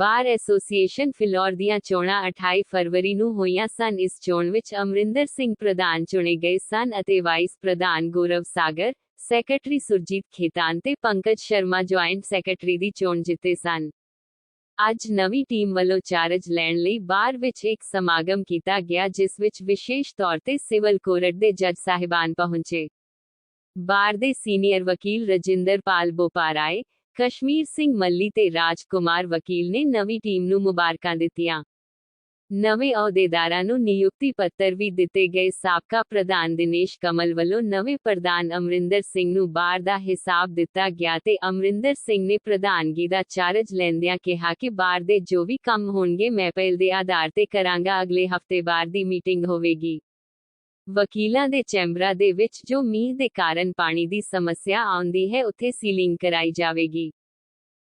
Bar association Phillaur ਦੀਆਂ ਚੋਣਾਂ 28 ਫਰਵਰੀ ਨੂੰ ਹੋਈਆਂ ਸਨ। ਇਸ ਚੋਣ ਵਿੱਚ ਅਮਰਿੰਦਰ ਸਿੰਘ ਪ੍ਰਧਾਨ ਚੁਣੇ ਗਏ ਸਨ ਅਤੇ ਵਾਈਸ ਪ੍ਰਧਾਨ ਗੌਰਵ ਸਾਗਰ, ਸੈਕਟਰੀ ਸੁਰਜੀਤ ਖੇਤਾਨ ਤੇ ਪੰਕਜ ਸ਼ਰਮਾ ਜੁਆਇੰਟ ਸੈਕਟਰੀ ਦੀ ਚੋਣ ਜਿੱਤੇ ਸਨ। ਅੱਜ ਨਵੀਂ ਟੀਮ ਵੱਲੋਂ ਚਾਰਜ ਲੈਣ ਲਈ ਬਾਰ ਵਿੱਚ ਇੱਕ ਸਮਾਗਮ ਕੀਤਾ ਗਿਆ, ਜਿਸ ਵਿੱਚ ਵਿਸ਼ੇਸ਼ ਤੌਰ ਤੇ ਸਿਵਲ ਕੋਰਟ ਦੇ ਜੱਜ ਸਾਹਿਬਾਨ ਪਹੁੰਚੇ। ਬਾਰ ਦੇ ਸੀਨੀਅਰ ਵਕੀਲ ਰਜਿੰਦਰ ਪਾਲ ਬੋਪਾਰਾਏ ਕਸ਼ਮੀਰ ਸਿੰਘ ਮੱਲੀ ਤੇ ਰਾਜਕੁਮਾਰ ਵਕੀਲ ਨੇ ਨਵੀਂ ਟੀਮ ਨੂੰ ਮੁਬਾਰਕਾਂ ਦਿੱਤੀਆਂ। ਨਵੇਂ ਅਹੁਦੇਦਾਰਾਂ ਨੂੰ ਨਿਯੁਕਤੀ ਪੱਤਰ ਵੀ ਦਿੱਤੇ ਗਏ। ਸਾਬਕਾ ਪ੍ਰਧਾਨ ਦਿਨੇਸ਼ ਕਮਲ ਵੱਲੋਂ ਨਵੇਂ ਪ੍ਰਧਾਨ ਅਮਰਿੰਦਰ ਸਿੰਘ ਨੂੰ ਬਾਰ ਦਾ ਹਿਸਾਬ ਦਿੱਤਾ ਗਿਆ ਤੇ ਅਮਰਿੰਦਰ ਸਿੰਘ ਨੇ ਪ੍ਰਧਾਨਗੀ ਦਾ ਚਾਰਜ ਲੈਂਦਿਆਂ ਕਿਹਾ ਕਿ ਬਾਰ ਦੇ ਜੋ ਵੀ ਕੰਮ ਹੋਣਗੇ, ਮੈਂ ਪਹਿਲ ਦੇ ਆਧਾਰ ਤੇ ਕਰਾਂਗਾ। ਅਗਲੇ ਹਫ਼ਤੇ ਬਾਰ ਦੀ ਮੀਟਿੰਗ ਹੋਵੇਗੀ। ਵਕੀਲਾਂ ਦੇ ਚੈਂਬਰਾਂ ਦੇ ਵਿੱਚ ਜੋ ਮੀਂਹ ਦੇ ਕਾਰਨ ਪਾਣੀ ਦੀ ਸਮੱਸਿਆ ਆਉਂਦੀ ਹੈ, ਉੱਥੇ ਸੀਲਿੰਗ ਕਰਾਈ ਜਾਵੇਗੀ।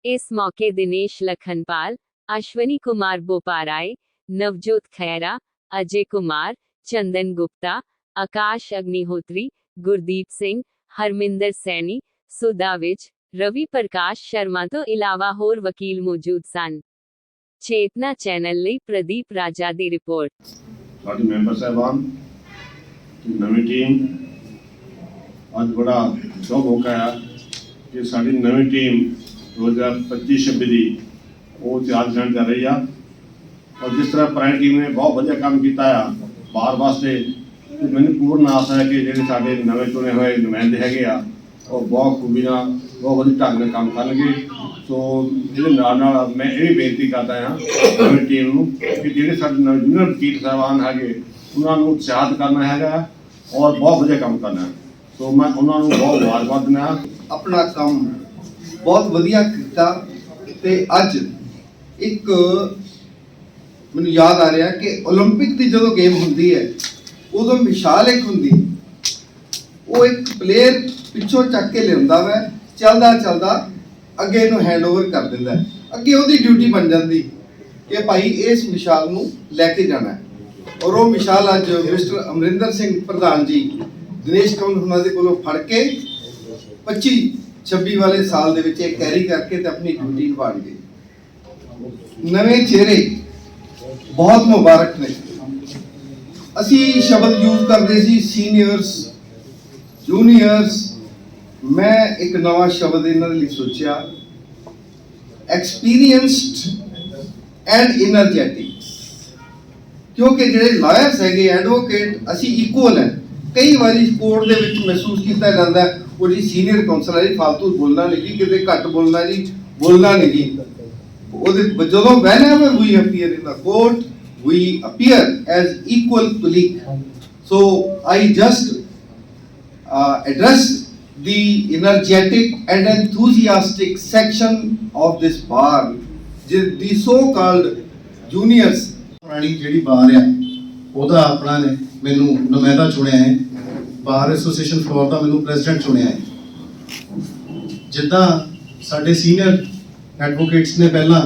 ਇਸ ਮੌਕੇ ਦਿਨੇਸ਼ ਲਖਨਪਾਲ, ਅਸ਼ਵਨੀ ਕੁਮਾਰ ਬੋਪਾਰਾਏ, ਨਵਜੋਤ ਖੈਰਾ ਅਜੇ ਕੁਮਾਰ, ਚੰਦਨ ਗੁਪਤਾ, ਆਕਾਸ਼ ਅਗਨੀਹੋਤਰੀ, ਗੁਰਦੀਪ ਸਿੰਘ, ਹਰਮਿੰਦਰ ਸੈਣੀ, ਸੁਦਾ ਵਿੱਚ, ਰਵੀ ਪ੍ਰਕਾਸ਼ ਸ਼ਰਮਾ ਤੋਂ ਇਲਾਵਾ ਹੋਰ ਵਕੀਲ ਮੌਜੂਦ ਸਨ। ਚੇਤਨਾ ਚੈਨਲ ਲਈ ਪ੍ਰਦੀਪ ਰਾਜਾ ਦੀ ਰਿਪੋਰਟ। ਸਾਡੇ ਮੈਂਬਰ ਸਾਹਿਬਾਨ ਨਵੀਂ ਟੀਮ ਅੱਜ ਬੜਾ ਸ਼ੌਕ ਮੌਕਾ ਹੈ ਕਿ ਸਾਡੀ ਨਵੀਂ ਟੀਮ 2025-26 ਦੀ ਉਹ ਤਿਆਰ ਕਰਨ ਜਾ ਰਹੀ ਆ। ਔਰ ਜਿਸ ਤਰ੍ਹਾਂ ਪੁਰਾਣੀ ਟੀਮ ਨੇ ਬਹੁਤ ਵਧੀਆ ਕੰਮ ਕੀਤਾ ਆ ਬਾਹਰ ਵਾਸਤੇ, ਤੇ ਮੈਨੂੰ ਪੂਰਨ ਆਸ ਹੈ ਕਿ ਜਿਹੜੇ ਸਾਡੇ ਨਵੇਂ ਚੁਣੇ ਹੋਏ ਨੁਮਾਇੰਦੇ ਹੈਗੇ ਆ, ਉਹ ਬਹੁਤ ਖੂਬੀ ਨਾਲ, ਬਹੁਤ ਵਧੀਆ ਢੰਗ ਨਾਲ ਕੰਮ ਕਰਨਗੇ। ਸੋ ਇਹਦੇ ਨਾਲ ਨਾਲ ਮੈਂ ਇਹ ਵੀ ਬੇਨਤੀ ਕਰਦਾ ਹਾਂ ਨਵੀਂ ਟੀਮ ਨੂੰ ਕਿ ਜਿਹੜੇ ਸਾਡੇ ਨਵੇਂ ਜੂਨੀਅਰ ਵਕੀਲ ਸਾਹਿਬਾਨ ਹੈਗੇ, ਉਹਨਾਂ ਨੂੰ ਉਤਸ਼ਾਹਿਤ ਕਰਨਾ ਹੈਗਾ। ਔਰ ਬਹੁਤ ਵਧੀਆ ਕੰਮ ਕਰਨਾ ਹੈ। ਸੋ ਮੈਂ ਉਹਨਾਂ ਨੂੰ ਬਹੁਤ ਮੁਬਾਰਕਬਾਦ ਦਿੰਦਾ ਹਾਂ ਆਪਣਾ ਕੰਮ ਬਹੁਤ ਵਧੀਆ ਕੀਤਾ ਤੇ ਅੱਜ ਇੱਕ ਮੈਨੂੰ ਯਾਦ ਆ ਰਿਹਾ ਕਿ 올림픽 ਦੀ ਜਦੋਂ ਗੇਮ ਹੁੰਦੀ ਹੈ ਉਦੋਂ ਮਿਸਾਲ ਇੱਕ ਹੁੰਦੀ ਉਹ ਇੱਕ ਪਲੇਅਰ ਪਿੱਛੋਂ ਚੱਕ ਕੇ ਲਿਆਉਂਦਾ ਵੈ ਚੱਲਦਾ ਚੱਲਦਾ ਅੱਗੇ ਇਹਨੂੰ ਹੈਂਡਓਵਰ ਕਰ ਦਿੰਦਾ ਹੈ। ਅੱਗੇ ਉਹਦੀ ਡਿਊਟੀ ਬਣ ਜਾਂਦੀ ਕਿ ਭਾਈ ਇਸ ਮਿਸਾਲ ਨੂੰ ਲੈ ਕੇ ਜਾਣਾ ਹੈ ਔਰ ਉਹ ਮਿਸਾਲ ਅੱਜ ਮਿਸਟਰ ਅਮਰਿੰਦਰ ਸਿੰਘ ਪ੍ਰਧਾਨ ਜੀ, ਦਿਨੇਸ਼ ਕੌਣ ਉਹਨਾਂ ਦੇ ਕੋਲੋਂ ਫੜ ਕੇ 25 26 ਵਾਲੇ ਸਾਲ ਦੇ ਵਿੱਚ ਇਹ ਕੈਰੀ ਕਰਕੇ ਤੇ ਆਪਣੀ ਡਿਊਟੀ ਨਿਭਾਣਗੇ ਨਵੇਂ ਚਿਹਰੇ ਬਹੁਤ ਮੁਬਾਰਕ ਨੇ। ਅਸੀਂ ਸ਼ਬਦ ਯੂਜ਼ ਕਰਦੇ ਸੀ, ਸੀਨੀਅਰਸ, ਜੂਨੀਅਰਸ। ਮੈਂ ਇੱਕ ਨਵਾਂ ਸ਼ਬਦ ਇਹਨਾਂ ਲਈ ਸੋਚਿਆ, ਐਕਸਪੀਰੀਅੰਸਡ ਐਂਡ ਇਨਰਜੈਟਿਕ ਕਿਉਂਕਿ ਜਿਹੜੇ ਲਾਇਰਸ ਹੈਗੇ ਐਡਵੋਕੇਟ ਅਸੀਂ ਇਕੁਅਲ ਹੈ ਕਈ ਵਾਰੀ ਕੋਰਟ ਦੇ ਵਿੱਚ ਮਹਿਸੂਸ ਕੀਤਾ ਜਾਂਦਾ ਹੈ, ਉਹ ਜੀ ਸੀਨੀਅਰ ਕਾਉਂਸਲਰ ਹੈ ਜੀ ਫालतू ਬੋਲਣਾ ਨਹੀਂ ਜੀ ਕਿਤੇ ਘੱਟ ਬੋਲਣਾ ਜੀ ਬੋਲਣਾ ਨਹੀਂ ਜੀ ਉਹਦੇ ਜਦੋਂ whenever we appear in the court we appear as equal colleague so i just uh, address the energetic and enthusiastic section of this bar the, the so called juniors ਪੁਰਾਣੀ ਜਿਹੜੀ ਬਾਰ ਆ, ਉਹਦਾ ਆਪਣਾ ਨੇ ਮੈਨੂੰ ਨੁਮਾਇੰਦਾ ਚੁਣਿਆ ਹੈ। ਬਾਰ ਐਸੋਸੀਏਸ਼ਨ ਫਲੋਰ ਦਾ ਮੈਨੂੰ ਪ੍ਰੈਜ਼ੀਡੈਂਟ ਚੁਣਿਆ ਹੈ। ਜਿੱਦਾਂ ਸਾਡੇ ਸੀਨੀਅਰ ਐਡਵੋਕੇਟਸ ਨੇ ਪਹਿਲਾਂ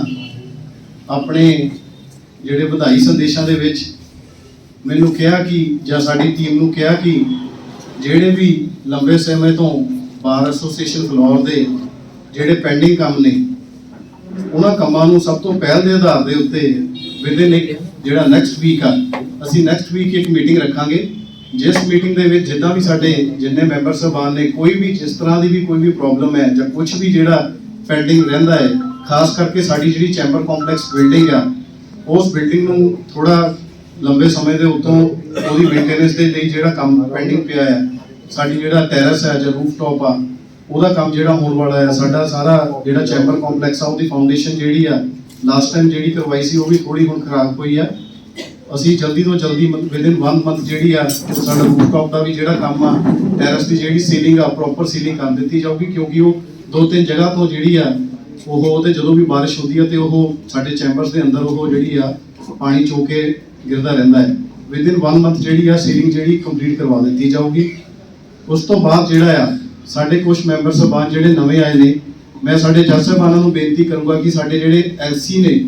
ਆਪਣੇ ਜਿਹੜੇ ਵਧਾਈ ਸੰਦੇਸ਼ਾਂ ਦੇ ਵਿੱਚ ਮੈਨੂੰ ਕਿਹਾ ਕਿ, ਜਾਂ ਸਾਡੀ ਟੀਮ ਨੂੰ ਕਿਹਾ ਕਿ, ਜਿਹੜੇ ਵੀ ਲੰਬੇ ਸਮੇਂ ਤੋਂ ਬਾਰ ਐਸੋਸੀਏਸ਼ਨ ਫਲੋਰ ਦੇ ਜਿਹੜੇ ਪੈਂਡਿੰਗ ਕੰਮ ਨੇ, ਉਹਨਾਂ ਕੰਮਾਂ ਨੂੰ ਸਭ ਤੋਂ ਪਹਿਲ ਦੇ ਆਧਾਰ ਦੇ ਉੱਤੇ ਵਿਦਿਨ ਇੱਕ ਜਿਹੜਾ ਨੈਕਸਟ ਵੀਕ ਆ, ਅਸੀਂ ਨੈਕਸਟ ਵੀਕ ਇੱਕ ਮੀਟਿੰਗ ਰੱਖਾਂਗੇ। ਜਿਸ ਮੀਟਿੰਗ ਦੇ ਵਿੱਚ ਜਿੱਦਾਂ ਵੀ ਸਾਡੇ ਜਿੰਨੇ ਮੈਂਬਰ ਸਾਹਿਬਾਨ ਨੇ, ਕੋਈ ਵੀ ਜਿਸ ਤਰ੍ਹਾਂ ਦੀ ਵੀ ਕੋਈ ਵੀ ਪ੍ਰੋਬਲਮ ਹੈ ਜਾਂ ਕੁਝ ਵੀ ਜਿਹੜਾ ਪੈਂਡਿੰਗ ਰਹਿੰਦਾ ਹੈ, ਖਾਸ ਕਰਕੇ ਸਾਡੀ ਜਿਹੜੀ ਚੈਂਬਰ ਕੰਪਲੈਕਸ ਬਿਲਡਿੰਗ ਆ, ਉਸ ਬਿਲਡਿੰਗ ਨੂੰ ਥੋੜਾ ਲੰਬੇ ਸਮੇਂ ਦੇ ਉੱਤੋਂ ਉਹਦੀ ਮੇਨਟੇਨੈਂਸ ਦੇ ਲਈ ਜਿਹੜਾ ਕੰਮ ਪੈਂਡਿੰਗ ਪਿਆ ਹੈ, ਸਾਡੀ ਜਿਹੜਾ ਟੈਰੇਸ ਹੈ ਜਾਂ ਰੂਫਟਾਪ ਆ, ਉਹਦਾ ਕੰਮ ਜਿਹੜਾ ਹੋਣ ਵਾਲਾ ਹੈ, ਸਾਡਾ ਸਾਰਾ ਜਿਹੜਾ ਚੈਂਬਰ ਕੰਪਲੈਕਸ ਆ, ਉਹਦੀ ਫਾਊਂਡੇਸ਼ਨ ਜਿਹੜੀ ਆ ਲਾਸਟ ਟਾਈਮ ਜਿਹੜੀ ਕਰਵਾਈ ਸੀ, ਉਹ ਵੀ ਥੋੜੀ ਹੁਣ ਖਰਾਬ ਹੋਈ ਆ। ਅਸੀਂ ਜਲਦੀ ਤੋਂ ਜਲਦੀ ਵਿਦਿਨ 1 ਮੰਥ ਜਿਹੜੀ ਆ, ਸਾਡਾ ਰੂਫਟਾਪ ਦਾ ਵੀ ਜਿਹੜਾ ਕੰਮ ਆ ਟੈਰਸ ਦੀ ਜਿਹੜੀ ਸੀਲਿੰਗ ਆ ਪ੍ਰੋਪਰ ਸੀਲਿੰਗ ਕਰ ਦਿੱਤੀ ਜਾਊਗੀ, ਕਿਉਂਕਿ ਉਹ ਦੋ ਤਿੰਨ ਜਗ੍ਹਾ ਤੋਂ ਜਿਹੜੀ ਆ, ਉਹ ਉਹਦੇ ਜਦੋਂ ਵੀ ਬਾਰਿਸ਼ ਹੁੰਦੀ ਆ ਤੇ ਉਹ ਸਾਡੇ ਚੈਂਬਰਸ ਦੇ ਅੰਦਰ ਉਹ ਜਿਹੜੀ ਆ, ਪਾਣੀ ਚੋ ਕੇ ਗਿਰਦਾ ਰਹਿੰਦਾ ਹੈ। ਵਿਦਿਨ 1 ਮੰਥ ਜਿਹੜੀ ਆ ਸੀਲਿੰਗ ਜਿਹੜੀ ਕੰਪਲੀਟ ਕਰਵਾ ਦਿੱਤੀ ਜਾਊਗੀ। ਉਸ ਤੋਂ ਬਾਅਦ ਜਿਹੜਾ ਆ, ਸਾਡੇ ਕੁਝ ਮੈਂਬਰ ਸਾਹਿਬਾਨ ਜਿਹੜੇ ਨਵੇਂ ਆਏ ਨੇ ਮੈਂ ਸਾਡੇ ਜੱਜ ਸਾਹਿਬਾਨਾਂ ਨੂੰ ਬੇਨਤੀ ਕਰੂੰਗਾ ਕਿ ਸਾਡੇ ਜਿਹੜੇ ਐਲਸੀ ਨੇ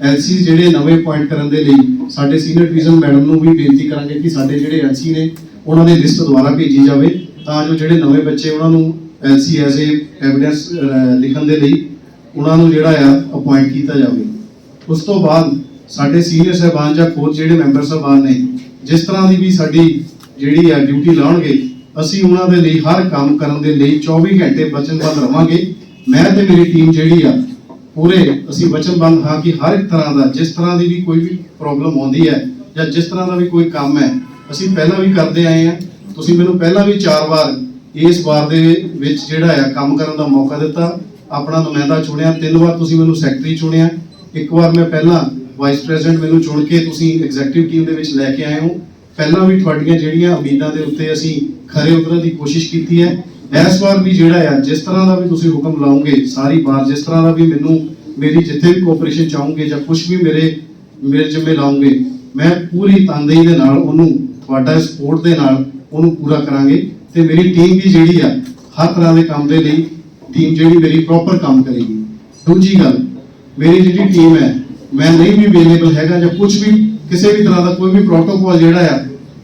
ਐਲਸੀ ਜਿਹੜੇ ਨਵੇਂ ਅਪਾਇੰਟ ਕਰਨ ਦੇ ਲਈ, ਸਾਡੇ ਸੀਨੀਅਰ ਡਿਵੀਜ਼ਨ ਮੈਡਮ ਨੂੰ ਵੀ ਬੇਨਤੀ ਕਰਾਂਗੇ ਕਿ ਸਾਡੇ ਜਿਹੜੇ ਐਲਸੀ ਨੇ, ਉਹਨਾਂ ਦੀ ਲਿਸਟ ਦੁਬਾਰਾ ਭੇਜੀ ਜਾਵੇ, ਤਾਂ ਜੋ ਜਿਹੜੇ ਨਵੇਂ ਬੱਚੇ ਉਹਨਾਂ ਨੂੰ ਐਲਸੀ ਐਜ਼ ਏ ਐਵੀਡੈਂਸ ਲਿਖਣ ਦੇ ਲਈ ਉਹਨਾਂ ਨੂੰ ਜਿਹੜਾ ਆ ਅਪਾਇੰਟ ਕੀਤਾ ਜਾਵੇ। ਉਸ ਤੋਂ ਬਾਅਦ ਸਾਡੇ ਸੀਨੀਅਰ ਸਹਿਬਾਨ ਜਾਂ ਖੋਜ ਜਿਹੜੇ ਮੈਂਬਰ ਸਹਿਬਾਨ ਨੇ, ਜਿਸ ਤਰ੍ਹਾਂ ਦੀ ਵੀ ਸਾਡੀ ਜਿਹੜੀ ਆ ਡਿਊਟੀ ਲਾਉਣਗੇ, ਅਸੀਂ ਉਹਨਾਂ ਦੇ ਲਈ ਹਰ ਕੰਮ ਕਰਨ ਦੇ ਲਈ 24 ਘੰਟੇ ਵਚਨਬੱਧ ਰਵਾਂਗੇ। ਮੈਂ ਤੇ ਮੇਰੀ ਟੀਮ ਜਿਹੜੀ ਆ, ਪੂਰੇ ਅਸੀਂ ਵਚਨਬੱਧ ਹਾਂ ਕਿ ਹਰ ਇੱਕ ਤਰ੍ਹਾਂ ਦਾ, ਜਿਸ ਤਰ੍ਹਾਂ ਦੀ ਵੀ ਕੋਈ ਵੀ ਪ੍ਰੋਬਲਮ ਆਉਂਦੀ ਹੈ ਜਾਂ ਜਿਸ ਤਰ੍ਹਾਂ ਦਾ ਵੀ ਕੋਈ ਕੰਮ ਹੈ, ਅਸੀਂ ਪਹਿਲਾਂ ਵੀ ਕਰਦੇ ਆਏ ਹਾਂ। ਤੁਸੀਂ ਮੈਨੂੰ ਪਹਿਲਾਂ ਵੀ ਚਾਰ ਵਾਰ ਇਸ ਵਾਰ ਦੇ ਵਿੱਚ ਜਿਹੜਾ ਆ ਕੰਮ ਕਰਨ ਦਾ ਮੌਕਾ ਦਿੱਤਾ। ਆਪਣਾ ਨੁਮਾਇੰਦਾ ਚੁਣਿਆ, ਤਿੰਨ ਵਾਰ ਤੁਸੀਂ ਮੈਨੂੰ ਸੈਕਟਰੀ ਚੁਣਿਆ। ਇੱਕ ਵਾਰ ਮੈਂ ਪਹਿਲਾਂ ਵਾਈਸ ਪ੍ਰੈਜ਼ੀਡੈਂਟ ਮੈਨੂੰ ਚੁਣ ਕੇ ਤੁਸੀਂ ਐਗਜ਼ੈਕਟਿਵ ਟੀਮ ਦੇ ਵਿੱਚ ਲੈ ਕੇ ਆਏ ਹੋ। ਪਹਿਲਾਂ ਵੀ ਤੁਹਾਡੀਆਂ ਜਿਹੜੀਆਂ ਉਮੀਦਾਂ ਦੇ ਉੱਤੇ ਅਸੀਂ ਖਰੇ ਉਤਰਨ ਦੀ ਕੋਸ਼ਿਸ਼ ਕੀਤੀ ਹੈ। ਇਸ ਵਾਰ ਵੀ ਜਿਹੜਾ ਆ, ਜਿਸ ਤਰ੍ਹਾਂ ਦਾ ਵੀ ਤੁਸੀਂ ਹੁਕਮ ਲਾਓਗੇ, ਸਾਰੀ ਵਾਰ ਜਿਸ ਤਰ੍ਹਾਂ ਦਾ ਵੀ ਮੈਨੂੰ, ਮੇਰੀ ਜਿੱਥੇ ਵੀ ਕੋਆਪਰੇਸ਼ਨ ਚਾਹੋਗੇ ਜਾਂ ਕੁਝ ਵੀ ਮੇਰੇ ਮੇਰੇ ਜਿੰਮੇ ਲਾਓਗੇ, ਮੈਂ ਪੂਰੀ ਤਨਦੇਹੀ ਦੇ ਨਾਲ ਉਹਨੂੰ, ਤੁਹਾਡਾ ਸਪੋਰਟ ਦੇ ਨਾਲ ਉਹਨੂੰ ਪੂਰਾ ਕਰਾਂਗੇ ਤੇ ਮੇਰੀ ਟੀਮ ਵੀ ਜਿਹੜੀ ਆ, ਹਰ ਤਰ੍ਹਾਂ ਦੇ ਕੰਮ ਦੇ ਲਈ ਟੀਮ ਜਿਹੜੀ ਮੇਰੀ ਪ੍ਰੋਪਰ ਕੰਮ ਕਰੇਗੀ। ਦੂਜੀ ਗੱਲ, ਮੇਰੀ ਜਿਹੜੀ ਟੀਮ ਹੈ, ਮੈਂ ਨਹੀਂ ਵੀ ਅਵੇਲੇਬਲ ਹੈਗਾ ਜਾਂ ਕੁਝ ਵੀ, ਕਿਸੇ ਵੀ ਤਰ੍ਹਾਂ ਦਾ ਕੋਈ ਵੀ ਪ੍ਰੋਟੋਕੋਲ ਜਿਹੜਾ ਆ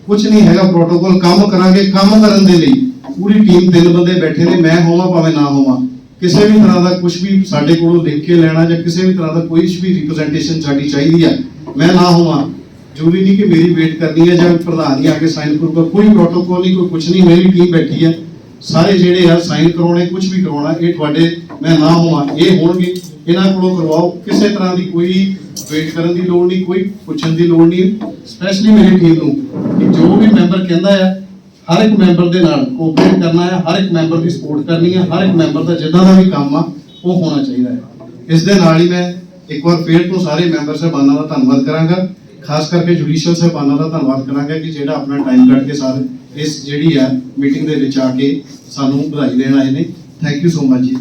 ਕੁਝ ਨਹੀਂ ਹੈਗਾ ਪ੍ਰੋਟੋਕੋਲ ਕੰਮ ਕਰਾਂਗੇ, ਕੰਮ ਕਰਨ ਦੇ ਲਈ। ਪੂਰੀ ਟੀਮ ਤਿੰਨ ਬੰਦੇ ਬੈਠੇ ਨੇ, ਮੈਂ ਹੋਵਾਂ ਭਾਵੇਂ ਨਾ ਹੋਵਾਂ। ਕਿਸੇ ਵੀ ਤਰ੍ਹਾਂ ਦਾ ਕੁਝ ਵੀ ਸਾਡੇ ਕੋਲੋਂ ਲਿਖ ਕੇ ਲੈਣਾ ਜਾਂ ਕਿਸੇ ਵੀ ਤਰ੍ਹਾਂ ਦਾ ਕੋਈ ਵੀ ਰਿਪਰੈਜ਼ੈਂਟੇਸ਼ਨ ਸਾਡੀ ਚਾਹੀਦੀ ਆ, ਮੈਂ ਨਾ ਹੋਵਾਂ। ਜ਼ਰੂਰੀ ਨਹੀਂ ਕਿ ਮੇਰੀ ਵੇਟ ਕਰਨੀ ਹੈ ਜਾਂ ਪ੍ਰਧਾਨ ਹੀ ਆ ਕੇ ਸਾਈਨ ਕਰੂਗਾ। ਕੋਈ ਪ੍ਰੋਟੋਕੋਲ ਨਹੀਂ, ਕੋਈ ਕੁਝ ਨਹੀਂ, ਮੇਰੀ ਟੀਮ ਬੈਠੀ ਹੈ ਸਾਰੇ ਜਿਹੜੇ ਆ ਸਾਈਨ ਕਰਾਉਣੇ ਕੁਝ ਵੀ ਕਰਾਉਣਾ, ਇਹ ਤੁਹਾਡੇ, ਮੈਂ ਨਾ ਹੋਵਾਂ। ਇਹ ਹੋਣਗੇ। ਇਹਨਾਂ ਕੋਲੋਂ ਕਰਵਾਓ। ਕਿਸੇ ਤਰ੍ਹਾਂ ਦੀ ਕੋਈ ਵੇਟ ਕਰਨ ਦੀ ਲੋੜ ਨਹੀਂ, ਕੋਈ ਪੁੱਛਣ ਦੀ ਲੋੜ ਨਹੀਂ। ਸਪੈਸ਼ਲੀ ਮੇਰੀ ਟੀਮ ਨੂੰ ਕਿ ਜੋ ਵੀ ਮੈਂਬਰ ਕਹਿੰਦਾ ਹੈ ਹਰ ਇੱਕ ਮੈਂਬਰ ਦੇ ਨਾਲ ਕੋਆਪਰੇਟ ਕਰਨਾ ਹੈ, ਹਰ ਇੱਕ ਮੈਂਬਰ ਦੀ ਸਪੋਰਟ ਕਰਨੀ ਹੈ, ਹਰ ਇੱਕ ਮੈਂਬਰ ਦਾ ਜਿੱਦਾਂ ਦਾ ਵੀ ਕੰਮ ਆ, ਉਹ ਹੋਣਾ ਚਾਹੀਦਾ ਹੈ। ਇਸ ਦੇ ਨਾਲ ਹੀ ਮੈਂ ਇੱਕ ਵਾਰ ਫੇਰ ਤੋਂ ਸਾਰੇ ਮੈਂਬਰ ਸਾਹਿਬਾਨਾਂ ਦਾ ਧੰਨਵਾਦ ਕਰਾਂਗਾ, ਖਾਸ ਕਰਕੇ ਜੁਡੀਸ਼ੀਅਲ ਸਾਹਿਬਾਨਾਂ ਦਾ ਧੰਨਵਾਦ ਕਰਾਂਗਾ ਕਿ ਜਿਹੜਾ ਆਪਣਾ ਟਾਈਮ ਕੱਢ ਕੇ ਸਾਰੇ ਇਸ ਜਿਹੜੀ ਹੈ ਮੀਟਿੰਗ ਦੇ ਵਿੱਚ ਆ ਕੇ ਸਾਨੂੰ ਵਧਾਈ ਦੇਣ ਆਏ ਨੇ। ਥੈਂਕ ਯੂ ਸੋ ਮਚ ਜੀ।